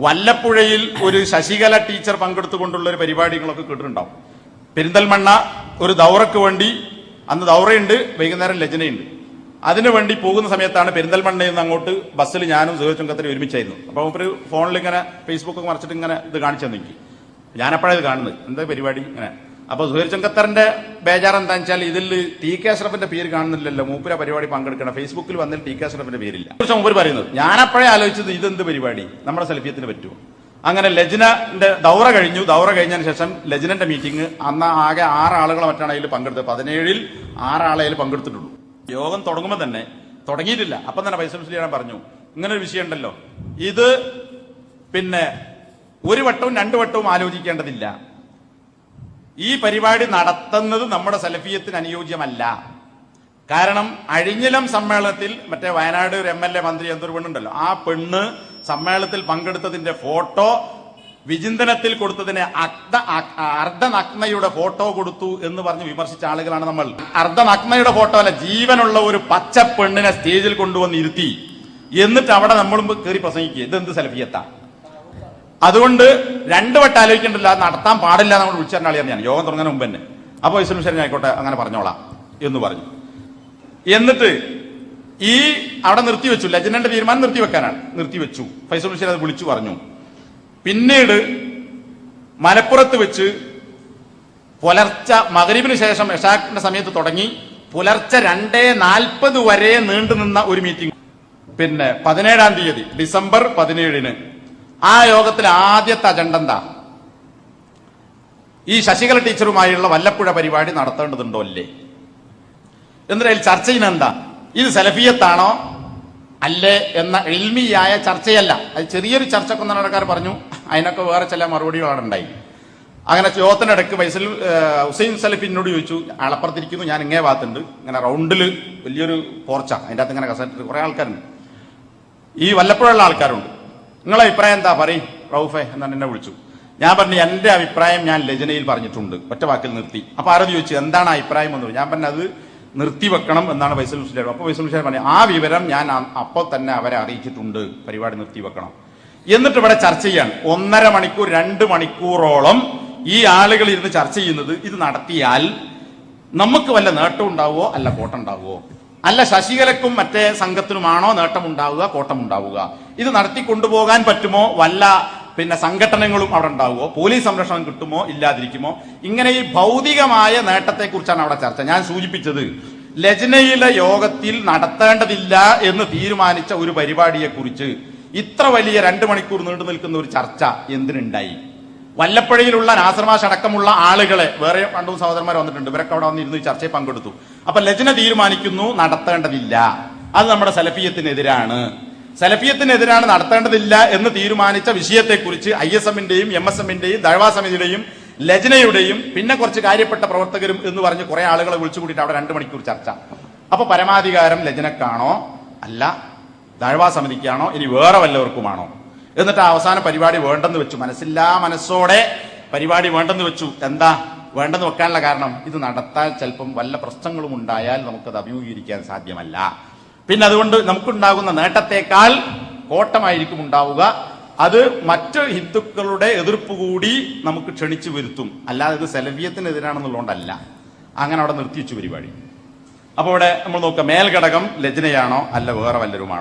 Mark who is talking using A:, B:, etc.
A: വല്ലപ്പുഴയിൽ ഒരു ശശികല ടീച്ചർ പങ്കെടുത്തുകൊണ്ടുള്ള ഒരു പരിപാടികളൊക്കെ കേട്ടിട്ടുണ്ടാവും. പെരിന്തൽമണ്ണ ഒരു ദൗറയ്ക്ക് വേണ്ടി അന്ന് ദൗറയുണ്ട് വൈകുന്നേരം ലജനയുണ്ട്. അതിനു വേണ്ടി പോകുന്ന സമയത്താണ് പെരിന്തൽമണ്ണയിൽ നിന്ന് അങ്ങോട്ട് ബസ്സിൽ ഞാനും സുഹൃത്തുക്കത്തിനും ഒരുമിച്ചായിരുന്നു. അപ്പോൾ ഒരു ഫോണിൽ ഇങ്ങനെ ഫേസ്ബുക്ക് മറിച്ചിട്ട് ഇങ്ങനെ ഇത് കാണിച്ചു തന്നെ ഞാനപ്പോഴാണ് ഇത് കാണുന്നത്. എന്താ പരിപാടി? ഇങ്ങനെ. അപ്പൊ സുഹൈർ ചങ്കത്തറിന്റെ ബേജാർ എന്താ വെച്ചാൽ ഇതിൽ ടി കെ അഷ്റഫിന്റെ പേര് കാണുന്നില്ലല്ലോ. മൂപ്പര പരിപാടി പങ്കെടുക്കണം. ഫേസ്ബുക്കിൽ വന്നിട്ട് ടി കെ അഷ്റഫിന്റെ പേരില്ല. മൂപ്പർ മൂപ്പര് പറയുന്നത്. ഞാനപ്പോഴേ ആലോചിച്ചത് ഇതെന്ത് പരിപാടി? നമ്മുടെ സെൽഫിയത്തിന് പറ്റുമോ? അങ്ങനെ ലജ്നന്റെ ദൗറ കഴിഞ്ഞു. ദൗറ കഴിഞ്ഞതിന് ശേഷം ലജ്നന്റെ മീറ്റിംഗ് അന്ന് ആകെ ആറ് ആളുകളെ മറ്റാണ് അതിൽ പങ്കെടുത്തത്. പതിനേഴിൽ ആറാളെ അതിൽ പങ്കെടുത്തിട്ടുള്ളൂ. യോഗം തുടങ്ങുമ്പോൾ തന്നെ തുടങ്ങിയിട്ടില്ല. അപ്പം തന്നെ ഫൈസൽ മുസ്ലിയാൻ പറഞ്ഞു ഇങ്ങനെ ഒരു വിഷയം ഉണ്ടല്ലോ. ഇത് പിന്നെ ഒരു വട്ടവും രണ്ടു വട്ടവും ആലോചിക്കേണ്ടതില്ല. ഈ പരിപാടി നടത്തുന്നത് നമ്മുടെ സലഫിയത്തിന് അനുയോജ്യമല്ല. കാരണം അഴിഞ്ഞിലം സമ്മേളനത്തിൽ മറ്റേ വയനാട് ഒരു എം എൽ എ മന്ത്രി എന്തൊരു പെണ്ണുണ്ടല്ലോ ആ പെണ്ണ് സമ്മേളനത്തിൽ പങ്കെടുത്തതിന്റെ ഫോട്ടോ വിചിന്തനത്തിൽ കൊടുത്തതിന് അർദ്ധ അർദ്ധനഗ്നയുടെ ഫോട്ടോ കൊടുത്തു എന്ന് പറഞ്ഞ് വിമർശിച്ച ആളുകളാണ് നമ്മൾ. അർദ്ധനഗ്നയുടെ ഫോട്ടോ അല്ല ജീവനുള്ള ഒരു പച്ച പെണ്ണിനെ സ്റ്റേജിൽ കൊണ്ടുവന്ന് ഇരുത്തി എന്നിട്ട് അവിടെ നമ്മളും കയറി പ്രസംഗിക്കുക ഇതെന്ത് സലഫിയത്താ? അതുകൊണ്ട് രണ്ട് വട്ടം ആലോചിക്കേണ്ടില്ല നടത്താൻ പാടില്ല നമ്മൾ വിളിച്ചറിഞ്ഞ ഞാൻ. യോഗം തുടങ്ങുന്ന മുമ്പ് തന്നെ. അപ്പോൾ ഇസ്ലം ശരി ആയിക്കോട്ടെ അങ്ങനെ പറഞ്ഞോളാം എന്ന് പറഞ്ഞു. എന്നിട്ട് ഈ അവിടെ നിർത്തി നിർത്തിവെച്ചു ലജനന്റെ തീരുമാനം നിർത്തി വെച്ചു. ഫൈസൽ ബഷീർ അത് വിളിച്ചു പറഞ്ഞു. പിന്നീട് മലപ്പുറത്ത് വെച്ച് പുലർച്ച മകരീബിന് ശേഷം ഇഷാഖിന്റെ സമയത്ത് തുടങ്ങി പുലർച്ചെ രണ്ടേ നാൽപ്പത് വരെ നീണ്ടുനിന്ന ഒരു മീറ്റിംഗ് പിന്നെ പതിനേഴാം തീയതി ഡിസംബർ പതിനേഴിന് ആ യോഗത്തിൽ ആദ്യത്തെ അജണ്ട എന്താ? ഈ ശശികല ടീച്ചറുമായുള്ള വല്ലപ്പുഴ പരിപാടി നടത്തേണ്ടതുണ്ടോ അല്ലേ? എന്നിട്ട് ചർച്ച ചെയ്യുന്ന എന്താ? ഇത് സെലഫിയത്താണോ അല്ലേ എന്ന എൽമിയായ ചർച്ചയല്ല. അത് ചെറിയൊരു ചർച്ച കൊന്നടക്കാർ പറഞ്ഞു. അതിനൊക്കെ വേറെ ചില മറുപടികളാണ് ഉണ്ടായി. അങ്ങനെ യോഗത്തിന്റെ ഇടയ്ക്ക് വൈസൽ ഹുസൈൻ സലഫിനോട് ചോദിച്ചു. അളപ്പുറത്തിരിക്കുന്നു ഞാൻ ഇങ്ങേ ഭാഗത്തുണ്ട്. ഇങ്ങനെ റൗണ്ടിൽ വലിയൊരു പോർച്ച. അതിന്റെ അകത്ത് ഇങ്ങനെ കസറ്റ് കുറെ ആൾക്കാരുണ്ട്. ഈ വല്ലപ്പുഴയുള്ള ആൾക്കാരുണ്ട്. നിങ്ങളെ അഭിപ്രായം എന്താ? പറയും. റൌഫെ എന്നാണ് എന്നെ വിളിച്ചു. ഞാൻ പറഞ്ഞു എന്റെ അഭിപ്രായം ഞാൻ ലജനയിൽ പറഞ്ഞിട്ടുണ്ട്. ഒറ്റ വാക്കിൽ നിർത്തി. അപ്പോൾ ആരോ ചോദിച്ചു എന്താണ് അഭിപ്രായം? എന്ന് ഞാൻ പറഞ്ഞു അത് നിർത്തി വെക്കണം എന്നാണ് വൈസൽ മുസ്ലിം അപ്പോൾ വൈസൽ മുസ്ലിം പറഞ്ഞു ആ വിവരം ഞാൻ അപ്പോൾ തന്നെ അവരെ അറിയിച്ചിട്ടുണ്ട്. പരിപാടി നിർത്തി വെക്കണം എന്നിട്ട് ഇവിടെ ചർച്ച ചെയ്യാൻ ഒന്നര മണിക്കൂർ രണ്ട് മണിക്കൂറോളം ഈ ആളുകൾ ഇരുന്ന് ചർച്ച ചെയ്യുന്നത് ഇത് നടത്തിയാൽ നമുക്ക് വല്ല നേട്ടം ഉണ്ടാവുമോ അല്ല കോട്ടം ഉണ്ടാവുമോ അല്ല ശശികലക്കും മറ്റേ സംഘത്തിനുമാണോ നേട്ടമുണ്ടാവുക കോട്ടമുണ്ടാവുക? ഇത് നടത്തി കൊണ്ടുപോകാൻ പറ്റുമോ? വല്ല പിന്നെ സംഘടനകളും അവിടെ ഉണ്ടാവുമോ? പോലീസ് സംരക്ഷണം കിട്ടുമോ? ഇല്ലാതിരിക്കുമോ? ഇങ്ങനെ ഈ ഭൗതികമായ നേട്ടത്തെക്കുറിച്ചാണ് അവിടെ ചർച്ച. ഞാൻ സൂചിപ്പിച്ചത് ലജ്നയിലെ യോഗത്തിൽ നടത്തേണ്ടതില്ല എന്ന് തീരുമാനിച്ച ഒരു പരിപാടിയെക്കുറിച്ച് ഇത്ര വലിയ രണ്ട് മണിക്കൂർ നീണ്ടു നിൽക്കുന്ന ഒരു ചർച്ച എന്തിനുണ്ടായി? വല്ലപ്പുഴയിലുള്ള നാസർമാഷ് അടക്കമുള്ള ആളുകളെ വേറെ രണ്ടു സഹോദരന്മാർ വന്നിട്ടുണ്ട്. ഇവരൊക്കെ അവിടെ വന്നിരുന്ന് ചർച്ചയിൽ പങ്കെടുത്തു. അപ്പൊ ലജ്ന തീരുമാനിക്കുന്നു നടത്തേണ്ടതില്ല. അത് നമ്മുടെ സലഫിയത്തിനെതിരാണ്. സലഫിയത്തിനെതിരാണ് നടത്തേണ്ടതില്ല എന്ന് തീരുമാനിച്ച വിഷയത്തെക്കുറിച്ച് ഐ എസ് എമ്മിന്റെയും എം എസ് എമ്മിന്റെയും ദഴവാ സമിതിയുടെയും ലജ്നയുടെയും പിന്നെ കുറച്ച് കാര്യപ്പെട്ട പ്രവർത്തകരും എന്ന് പറഞ്ഞ് കുറെ ആളുകളെ വിളിച്ചു കൂട്ടിയിട്ട് അവിടെ രണ്ട് മണിക്കൂർ ചർച്ച. അപ്പൊ പരമാധികാരം ലജ്നക്കാണോ? അല്ല. ദഴവാ സമിതിക്കാണോ? ഇനി വേറെ വല്ലവർക്കുമാണോ? എന്നിട്ട് അവസാന പരിപാടി വേണ്ടെന്ന് വെച്ചു. മനസ്സില്ലാ മനസ്സോടെ പരിപാടി വേണ്ടെന്ന് വെച്ചു. എന്താ? വേണ്ടെന്ന് വെക്കാനുള്ള കാരണം ഇത് നടത്താൻ ചിലപ്പം വല്ല പ്രശ്നങ്ങളും ഉണ്ടായാൽ നമുക്കത് അഭിമുഖീകരിക്കാൻ സാധ്യമല്ല. പിന്നെ അതുകൊണ്ട് നമുക്കുണ്ടാകുന്ന നേട്ടത്തെക്കാൾ കോട്ടമായിരിക്കും ഉണ്ടാവുക. അത് മറ്റ് ഹിന്ദുക്കളുടെ എതിർപ്പ് കൂടി നമുക്ക് ക്ഷണിച്ചു വരുത്തും. അല്ലാതെ ഇത് സെലവ്യത്തിനെതിരാണെന്നുള്ളതുകൊണ്ടല്ല അങ്ങനെ അവിടെ നിർത്തിവെച്ചു പരിപാടി. അപ്പോൾ ഇവിടെ നമ്മൾ നോക്കുക മേൽഘടകം ലജ്നയാണോ അല്ല വേറെ വല്ലരുമാണോ